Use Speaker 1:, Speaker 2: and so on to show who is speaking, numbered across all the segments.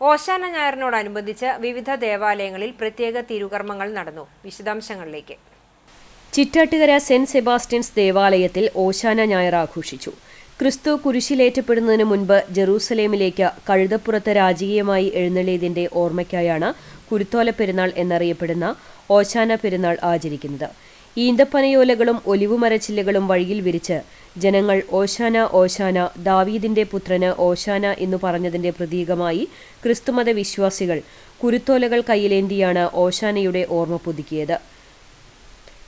Speaker 1: ഓശാന ഞായറിനോടനുബന്ധിച്ച് വിവിധ ദേവാലയങ്ങളിൽ പ്രത്യേക തിരുകർമ്മങ്ങൾ നടന്നു. വിശദാംശങ്ങളിലേക്ക്.
Speaker 2: ചിറ്റാട്ടുകര സെന്റ് സെബാസ്റ്റ്യൻസ് ദേവാലയത്തിൽ ഓശാന ഞായർ ആഘോഷിച്ചു. ക്രിസ്തു കുരിശിലേറ്റപ്പെടുന്നതിന് മുൻപ് ജെറൂസലേമിലേക്ക് കഴുതപ്പുറത്ത് രാജകീയമായി എഴുന്നള്ളിയതിന്റെ ഓർമ്മയ്ക്കായാണ് കുരുത്തോല പെരുന്നാൾ എന്നറിയപ്പെടുന്ന ഓശാന പെരുന്നാൾ ആചരിക്കുന്നത്. ഈന്തപ്പനയോലകളും ഒലിവുമരച്ചില്ലകളും വഴിയിൽ വിരിച്ച് ജനങ്ങൾ ഓശാന ഓശാന ദാവീദിന്റെ പുത്രന് ഓശാന എന്നു പറഞ്ഞതിന്റെ പ്രതീകമായി ക്രിസ്തുമത വിശ്വാസികൾ കുരുത്തോലകൾ കയ്യിലേന്തിയാണ് ഓശാനയുടെ ഓർമ്മ പുതുക്കിയത്.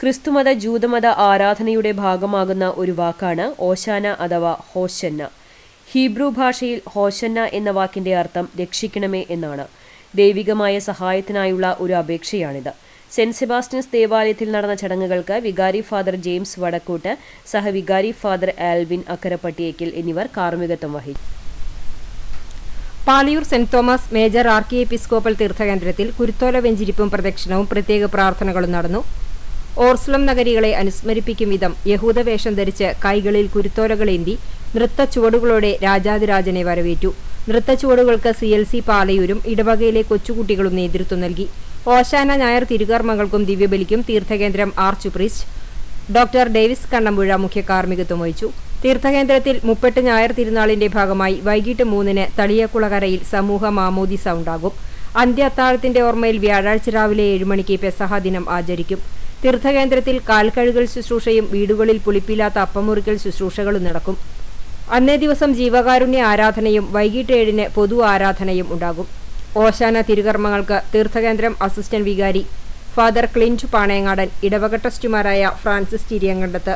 Speaker 2: ക്രിസ്തുമത ജൂതമത ആരാധനയുടെ ഭാഗമാകുന്ന ഒരു വാക്കാണ് ഓശാന അഥവാ ഹോശന്ന. ഹീബ്രു ഭാഷയിൽ ഹോശന്ന എന്ന വാക്കിന്റെ അർത്ഥം രക്ഷിക്കണമേ എന്നാണ്. ദൈവികമായ സഹായത്തിനായുള്ള ഒരു അപേക്ഷയാണിത്. സെന്റ് സെബാസ്റ്റ്യൻസ് ദേവാലയത്തിൽ നടന്ന ചടങ്ങുകൾക്ക് വികാരി ഫാദർ ജെയിംസ് വടക്കൂട്ട് സഹവികാരി ഫാദർ ആൽവിൻ അക്കരപ്പട്ടിയേക്കൽ എന്നിവർ കാർമ്മികത്വം വഹിച്ചു.
Speaker 1: Palayur saint Thomas major archiepiscopal തീർത്ഥകേന്ദ്രത്തിൽ കുരുത്തോല വെഞ്ചിരിപ്പും പ്രദക്ഷിണവും പ്രത്യേക പ്രാർത്ഥനകളും നടന്നു. ഓർസ്ലം നഗരികളെ അനുസ്മരിപ്പിക്കും വിധം യഹൂദവേഷം ധരിച്ച് കൈകളിൽ കുരുത്തോലകളേന്തി നൃത്ത ചുവടുകളോടെ രാജാതിരാജനെ വരവേറ്റു. നൃത്ത ചുവടുകൾക്ക് സി എൽ സി പാലയൂരും ഇടവകയിലെ കൊച്ചുകുട്ടികളും നേതൃത്വം നൽകി. ഓശാന ഞായർ തിരുകർമ്മങ്ങൾക്കും ദിവ്യബലിക്കും തീർത്ഥകേന്ദ്രം arch priest doctor Davis Kannampuzha മുഖ്യ കാർമ്മികത്വം വഹിച്ചു. തീർത്ഥകേന്ദ്രത്തിൽ മുപ്പെട്ട് ഞായർ തിരുനാളിന്റെ ഭാഗമായി വൈകിട്ട് മൂന്നിന് തളിയക്കുളകരയിൽ സമൂഹ മാമോദിസ ഉണ്ടാകും അന്ത്യ അത്താഴത്തിന്റെ ഓർമ്മയിൽ വ്യാഴാഴ്ച രാവിലെ ഏഴ് മണിക്ക് പെസഹ ദിനം ആചരിക്കും. തീർത്ഥകേന്ദ്രത്തിൽ കാൽക്കഴുകൽ ശുശ്രൂഷയും വീടുകളിൽ പുളിപ്പില്ലാത്ത അപ്പമുറിക്കൽ ശുശ്രൂഷകളും നടക്കും. അന്നേ ദിവസം ജീവകാരുണ്യ ആരാധനയും വൈകിട്ട് ഏഴിന് പൊതു ആരാധനയും ഉണ്ടാകും. ഓശാന തിരുകർമ്മങ്ങൾക്ക് തീർത്ഥകേന്ദ്രം അസിസ്റ്റന്റ് വികാരി ഫാദർ ക്ലിന്റ് പാണയങ്ങാടൻ ഇടവക ട്രസ്റ്റുമാരായ Francis Chiriyankandath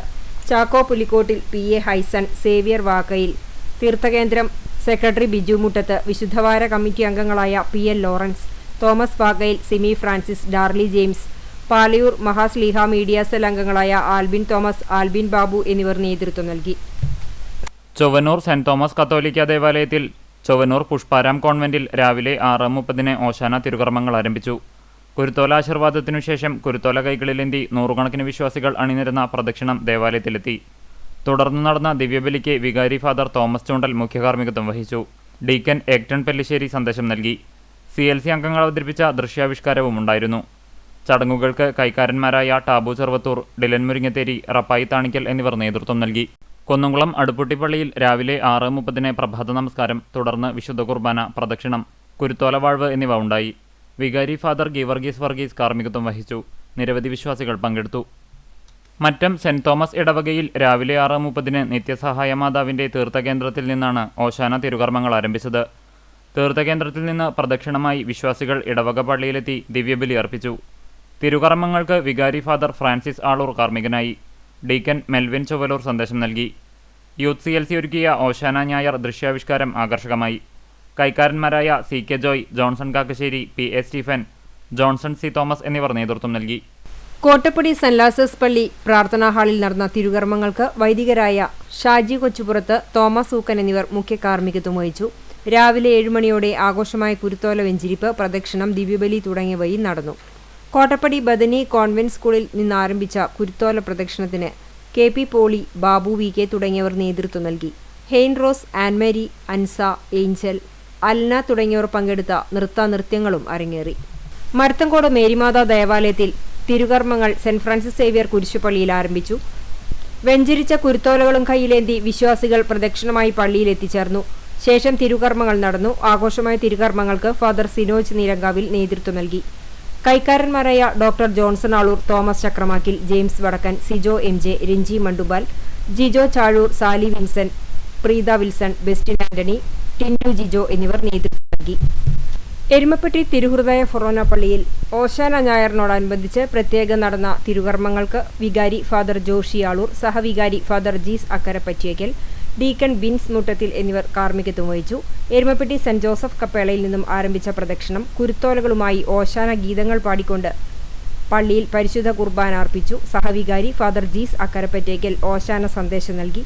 Speaker 1: Chacko Pulikkottil P. A. Hyson Xavier Vakkayil തീർത്ഥകേന്ദ്രം secretary Biju Muttath വിശുദ്ധവാര കമ്മിറ്റി അംഗങ്ങളായ P. L. Lawrence Thomas Vakkayil Simi Francis Darly James Palayur മഹാസ്ലീഹ media cell അംഗങ്ങളായ ആൽബിൻ തോമസ് ആൽബിൻ ബാബു എന്നിവർ നേതൃത്വം നൽകി.
Speaker 3: ചൊവ്വനൂർ സെന്റ് തോമസ് കത്തോലിക്ക ദേവാലയത്തിൽ ചൊവ്വന്നൂർ പുഷ്പാരാം കോൺവെന്റിൽ രാവിലെ ആറ് മുപ്പതിന് ഓശാന തിരുകർമ്മങ്ങൾ ആരംഭിച്ചു. കുരുത്തോല ആശീർവാദത്തിനു ശേഷം കുരുത്തോല കൈകളിലേന്തി നൂറുകണക്കിന് വിശ്വാസികൾ അണിനിരുന്ന പ്രദക്ഷിണം ദേവാലയത്തിലെത്തി. തുടർന്ന് നടന്ന ദിവ്യബലിക്ക് വികാരി ഫാദർ തോമസ് ചൂണ്ടൽ മുഖ്യകാർമ്മികത്വം വഹിച്ചു. ഡീക്കൻ ഏക്ടൺ പെല്ലിശ്ശേരി സന്ദേശം നൽകി. സി എൽ സി അംഗങ്ങൾ അവതരിപ്പിച്ച ദൃശ്യാവിഷ്കാരവും ഉണ്ടായിരുന്നു. ചടങ്ങുകൾക്ക് കൈക്കാരന്മാരായ ടാബു ചെറുവത്തൂർ ഡിലൻ മുരിങ്ങത്തേരി റപ്പായി താണിക്കൽ എന്നിവർ നേതൃത്വം നൽകി. കുന്നംകുളം അടുപ്പുട്ടിപ്പള്ളിയിൽ രാവിലെ ആറ് മുപ്പതിന് പ്രഭാത നമസ്കാരം തുടർന്ന് വിശുദ്ധ കുർബാന പ്രദക്ഷിണം കുരുത്തോല വാഴ്വ് എന്നിവ ഉണ്ടായി. വികാരി ഫാദർ ഗീവർഗീസ് വർഗീസ് കാർമ്മികത്വം വഹിച്ചു. നിരവധി വിശ്വാസികൾ പങ്കെടുത്തു. മറ്റം സെന്റ് തോമസ് ഇടവകയിൽ രാവിലെ ആറ് മുപ്പതിന് നിത്യസഹായ മാതാവിന്റെ തീർത്ഥകേന്ദ്രത്തിൽ നിന്നാണ് ഓശാന തിരുകർമ്മങ്ങൾ ആരംഭിച്ചത്. തീർത്ഥകേന്ദ്രത്തിൽ നിന്ന് പ്രദക്ഷിണമായി വിശ്വാസികൾ ഇടവക പള്ളിയിലെത്തി ദിവ്യബലി അർപ്പിച്ചു. തിരുകർമ്മങ്ങൾക്ക് വികാരി ഫാദർ ഫ്രാൻസിസ് ആളൂർ കാർമ്മികനായി. ഡീക്കൻ മെൽവിൻ ചൊവ്വലൂർ സന്ദേശം നൽകി. യൂത്ത് സി എൽ സി ഒരുക്കിയ ഓശാന ഞായർ ദൃശ്യാവിഷ്കാരം ആകർഷകമായി. കൈക്കാരന്മാരായ C K Joy Johnson Kakkassery P A Stephen Johnson C Thomas എന്നിവർ നേതൃത്വം നൽകി.
Speaker 1: കോട്ടപ്പടി സെന്റ് ലാസേഴ്സ് പള്ളി പ്രാർത്ഥനാ ഹാളിൽ നടന്ന തിരുകർമ്മങ്ങൾക്ക് വൈദികരായ ഷാജി കൊച്ചുപുറത്ത് തോമസ് ഊക്കൻ എന്നിവർ മുഖ്യ കാർമ്മികത്വം വഹിച്ചു. രാവിലെ ഏഴുമണിയോടെ ആഘോഷമായ കുരുത്തോല വെഞ്ചിരിപ്പ് പ്രദക്ഷിണം ദിവ്യബലി തുടങ്ങിയവയും നടന്നു. കോട്ടപ്പടി ബദനി കോൺവെന്റ് സ്കൂളിൽ നിന്നാരംഭിച്ച കുരുത്തോല പ്രദക്ഷിണത്തിന് K P Poly Babu V K തുടങ്ങിയവർ നേതൃത്വം നൽകി. Hein Rose Annmary Ansa Angel Alna തുടങ്ങിയവർ പങ്കെടുത്ത നൃത്ത നൃത്യങ്ങളും അരങ്ങേറി. മരത്തങ്കോട് മേരിമാതാ ദേവാലയത്തിൽ തിരുകർമ്മങ്ങൾ സെന്റ് ഫ്രാൻസിസ് സേവിയർ കുരിശുപള്ളിയിൽ ആരംഭിച്ചു. വെഞ്ചരിച്ച കുരുത്തോലകളും കയ്യിലേന്തി വിശ്വാസികൾ പ്രദക്ഷിണമായി പള്ളിയിൽ എത്തിച്ചേർന്നു ശേഷം തിരുകർമ്മങ്ങൾ നടന്നു. ആഘോഷമായ തിരുകർമ്മങ്ങൾക്ക് ഫാദർ സിനോജ് നീരങ്കാവിൽ നേതൃത്വം നൽകി. കൈക്കാരന്മാരായ doctor Johnson Aloor Thomas Chakramakkil James Vadakkan Sijo M J Ranji Mandubal Jijo Chazhoor Sally Vinson Preetha Wilson Bestin Antony Tindu Jijo എന്നിവർ നേതൃത്വം നൽകി. എരുമപ്പെട്ടി തിരുഹൃദയ ഫൊറോന പള്ളിയിൽ ഓശാന ഞായറിനോടനുബന്ധിച്ച് പ്രത്യേകം നടന്ന തിരുകർമ്മങ്ങൾക്ക് വികാരി ഫാദർ ജോഷി ആളൂർ സഹവികാരി ഫാദർ ജീസ് അക്കരപ്പറ്റിയേക്കൽ ഡീക്കൺ ബിൻസ് മുട്ടത്തിൽ എന്നിവർ കാർമ്മികത്വം വഹിച്ചു. എരുമപ്പെട്ടി സെന്റ് ജോസഫ് കപ്പേളയിൽ നിന്നും ആരംഭിച്ച പ്രദക്ഷിണം കുരുത്തോലകളുമായി ഓശാന ഗീതങ്ങൾ പാടിക്കൊണ്ട് പള്ളിയിൽ പരിശുദ്ധ കുർബാന അർപ്പിച്ചു. സഹവികാരി ഫാദർ ജീസ് അക്കരപ്പറ്റേക്കൽ ഓശാന സന്ദേശം നൽകി.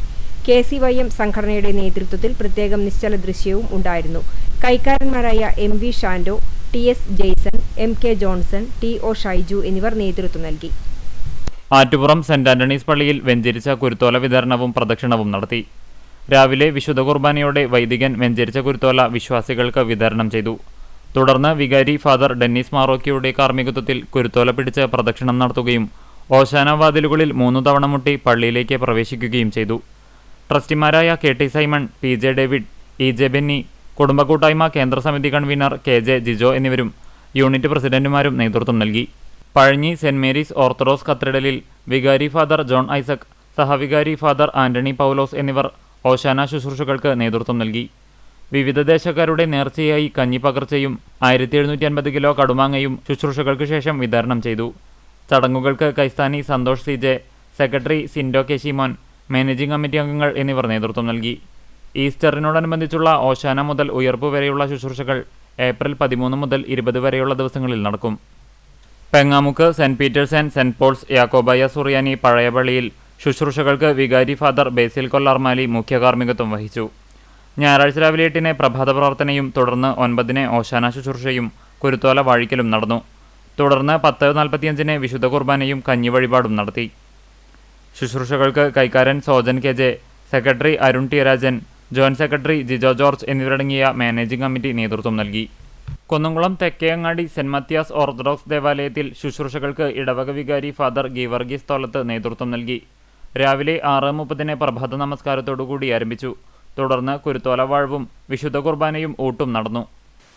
Speaker 1: കെ സി വൈ എം സംഘടനയുടെ നേതൃത്വത്തിൽ പ്രത്യേകം നിശ്ചല ദൃശ്യവും ഉണ്ടായിരുന്നു. കൈക്കാരന്മാരായ M V Shando T S Jaison M K Johnson T O Shyju എന്നിവർ നേതൃത്വം നൽകി.
Speaker 3: ആറ്റുപുറം സെന്റ് ആന്റണീസ് പള്ളിയിൽ വെഞ്ചരിച്ച കുരുത്തോല വിതരണവും പ്രദക്ഷിണവും നടത്തി. രാവിലെ വിശുദ്ധ കുർബാനയോടെ വൈദികൻ വെഞ്ചരിച്ച കുരുത്തോല വിശ്വാസികൾക്ക് വിതരണം ചെയ്തു. തുടർന്ന് വികാരി ഫാദർ ഡെന്നിസ് മാറോക്കിയുടെ കാർമ്മികത്വത്തിൽ കുരുത്തോല പിടിച്ച് പ്രദക്ഷിണം നടത്തുകയും ഓശാന വാതിലുകളിൽ മൂന്നു തവണ മുട്ടി പള്ളിയിലേക്ക് പ്രവേശിക്കുകയും ചെയ്തു. ട്രസ്റ്റിമാരായ K T Simon P J David E J Benny കുടുംബ കൂട്ടായ്മ കേന്ദ്ര സമിതി കൺവീനർ കെ ജെ ജിജോ എന്നിവരും യൂണിറ്റ് പ്രസിഡന്റുമാരും നേതൃത്വം നൽകി. പഴഞ്ഞി സെന്റ് മേരീസ് ഓർത്തഡോക്സ് കത്തീഡ്രലിൽ വികാരി ഫാദർ ജോൺ ഐസക് സഹവികാരി ഫാദർ ആന്റണി പൗലോസ് എന്നിവർ ഓശാന ശുശ്രൂഷകൾക്ക് നേതൃത്വം നൽകി. വിവിധ ദേശക്കാരുടെ നേർച്ചയായി കഞ്ഞി പകർച്ചയും ആയിരത്തി എഴുന്നൂറ്റി അൻപത് കിലോ കടുമാങ്ങയും ശുശ്രൂഷകൾക്ക് ശേഷം വിതരണം ചെയ്തു. ചടങ്ങുകൾക്ക് കൈസ്ഥാനി Santhosh C J secretary Sindo K Shimon managing committee അംഗങ്ങൾ എന്നിവർ നേതൃത്വം നൽകി. ഈസ്റ്ററിനോടനുബന്ധിച്ചുള്ള ഓശാന മുതൽ ഉയർപ്പ് വരെയുള്ള ശുശ്രൂഷകൾ ഏപ്രിൽ പതിമൂന്ന് മുതൽ ഇരുപത് വരെയുള്ള ദിവസങ്ങളിൽ നടക്കും. Pengamuck saint Peter's and saint Paul's Yakobaya സുറിയാനി പഴയ പള്ളിയിൽ ശുശ്രൂഷകൾക്ക് വികാരി ഫാദർ ബേസിൽ കൊല്ലാർമാലി മുഖ്യ കാർമ്മികത്വം വഹിച്ചു. ഞായറാഴ്ച രാവിലെ എട്ടിന് പ്രഭാത പ്രാർത്ഥനയും തുടർന്ന് ഒൻപതിന് ഓശാന ശുശ്രൂഷയും കുരുത്തോല വാഴിക്കലും നടന്നു. തുടർന്ന് പത്ത് നാൽപ്പത്തിയഞ്ചിന് വിശുദ്ധ കുർബാനയും കഞ്ഞി വഴിപാടും നടത്തി. ശുശ്രൂഷകൾക്ക് കൈക്കാരൻ Sojan K J secretary Arun T Rajan joint secretary Jijo George എന്നിവരടങ്ങിയ മാനേജിംഗ് കമ്മിറ്റി നേതൃത്വം നൽകി. Kunnamkulam Thekkangadi saint Mathias Orthodox ദേവാലയത്തിൽ ശുശ്രൂഷകൾക്ക് ഇടവക വികാരി ഫാദർ ഗീവർഗീസ് തോലത്ത് നേതൃത്വം നൽകി. രാവിലെ ആറ് മുപ്പതിന് പ്രഭാത നമസ്കാരത്തോടുകൂടി ആരംഭിച്ചു. തുടർന്ന് കുരുത്തോല വാഴ്വും വിശുദ്ധ കുർബാനയും ഊട്ടും നടന്നു.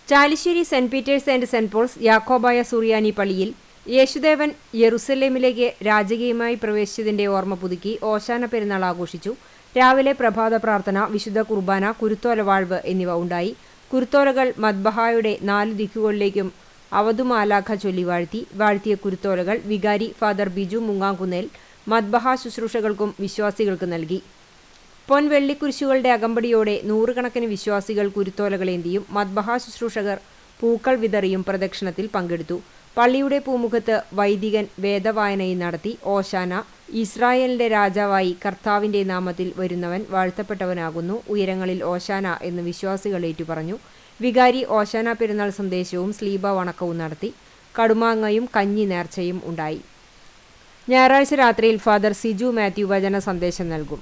Speaker 1: Chalissery saint Peter's and saint Paul's Yakobaya സുറിയാനി പള്ളിയിൽ യേശുദേവൻ യെറുസലേമിലേക്ക് രാജകീയമായി പ്രവേശിച്ചതിന്റെ ഓർമ്മ പുതുക്കി ഓശാന പെരുന്നാൾ ആഘോഷിച്ചു. രാവിലെ പ്രഭാത പ്രാർത്ഥന വിശുദ്ധ കുർബാന കുരുത്തോല വാഴ്വ് എന്നിവ ഉണ്ടായി. കുരുത്തോലകൾ മദ്ബഹായുടെ നാലു ദിക്കുകളിലേക്കും അവധുമാലാഖ ചൊല്ലി വാഴ്ത്തി. വാഴ്ത്തിയ കുരുത്തോലകൾ വികാരി ഫാദർ ബിജു മുങ്ങാങ്കുന്നേൽ മദ്ബഹ ശുശ്രൂഷകൾക്കും വിശ്വാസികൾക്കും നൽകി. പൊൻവെള്ളിക്കുരിശുകളുടെ അകമ്പടിയോടെ നൂറുകണക്കിന് വിശ്വാസികൾ കുരുത്തോലകളേന്തിയും മദ്ബഹ ശുശ്രൂഷകർ പൂക്കൾ വിതറിയും പ്രദക്ഷിണത്തിൽ പങ്കെടുത്തു. പള്ളിയുടെ പൂമുഖത്ത് വൈദികൻ വേദവായനയും നടത്തി. ഓശാന ഇസ്രായേലിന്റെ രാജാവായി കർത്താവിന്റെ നാമത്തിൽ വരുന്നവൻ വാഴ്ത്തപ്പെട്ടവനാകുന്നു. ഉയരങ്ങളിൽ ഓശാന എന്ന് വിശ്വാസികൾ ഏറ്റുപറഞ്ഞു. വികാരി ഓശാന പെരുന്നാൾ സന്ദേശവും സ്ലീബ വണക്കവും നടത്തി. കടുമാങ്ങയും കഞ്ഞി നേർച്ചയും ഉണ്ടായി. ഞായറാഴ്ച രാത്രിയിൽ ഫാദർ സിജു മാത്യു വചന സന്ദേശം നൽകും.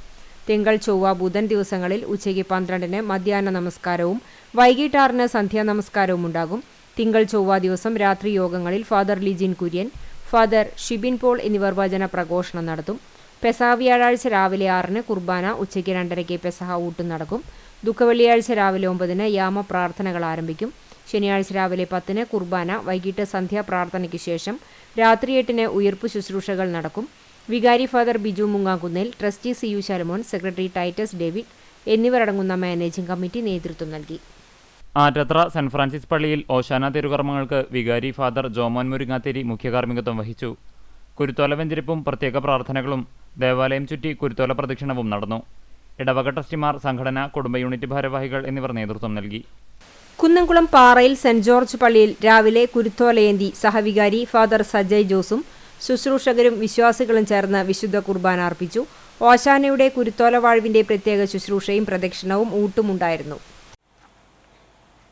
Speaker 1: തിങ്കൾ ചൊവ്വ ബുധൻ ദിവസങ്ങളിൽ ഉച്ചയ്ക്ക് പന്ത്രണ്ടിന് മധ്യാഹ്ന നമസ്കാരവും വൈകിട്ട് ആറിന് സന്ധ്യാ നമസ്കാരവും ഉണ്ടാകും. തിങ്കൾ ചൊവ്വ ദിവസം രാത്രി യോഗങ്ങളിൽ father Lijin Kurian father Shibin Paul എന്നിവർ വചന പ്രഘോഷണം നടത്തും. പെസഹ വ്യാഴാഴ്ച രാവിലെ ആറിന് കുർബാന ഉച്ചയ്ക്ക് രണ്ടരയ്ക്ക് പെസഹ ഊട്ടും നടക്കും. ദുഃഖവെള്ളിയാഴ്ച രാവിലെ ഒമ്പതിന് യാമ പ്രാർത്ഥനകൾ ആരംഭിക്കും. ശനിയാഴ്ച രാവിലെ പത്തിന് കുർബാന വൈകിട്ട് സന്ധ്യാപ്രാർത്ഥനയ്ക്ക് ശേഷം രാത്രി എട്ടിന് ഉയർപ്പ് ശുശ്രൂഷകൾ നടക്കും. വികാരി father Biju Mungakunnel trustee C U Sharamon secretary Titus David എന്നിവരടങ്ങുന്ന മാനേജിംഗ് കമ്മിറ്റി നേതൃത്വം നൽകി.
Speaker 3: ആറ്റത്ര സെന്റ് ഫ്രാൻസിസ് പള്ളിയിൽ ഓശാന തിരുകർമ്മങ്ങൾക്ക് വികാരി ഫാദർ ജോമോൻ മുരിങ്ങാത്തേരി മുഖ്യകാർമ്മികത്വം വഹിച്ചു. കുരുത്തോല വെഞ്ചരിപ്പും പ്രത്യേക പ്രാർത്ഥനകളും ദേവാലയം ചുറ്റി കുരുത്തോല പ്രദക്ഷിണവും നടന്നു. ഇടവക ട്രസ്റ്റിമാർ സംഘടന കുടുംബ യൂണിറ്റ് ഭാരവാഹികൾ എന്നിവർ നേതൃത്വം നൽകി.
Speaker 1: കുന്നംകുളം പാറയിൽ സെന്റ് ജോർജ് പള്ളിയിൽ രാവിലെ കുരുത്തോലയേന്തി സഹവികാരി ഫാദർ സജയ് ജോസും ശുശ്രൂഷകരും വിശ്വാസികളും ചേർന്ന് വിശുദ്ധ കുർബാന അർപ്പിച്ചു. ഓശാനയുടെ കുരുത്തോല വാഴ്വിന്റെ പ്രത്യേക ശുശ്രൂഷയും പ്രദക്ഷിണവും ഊട്ടുമുണ്ടായിരുന്നു.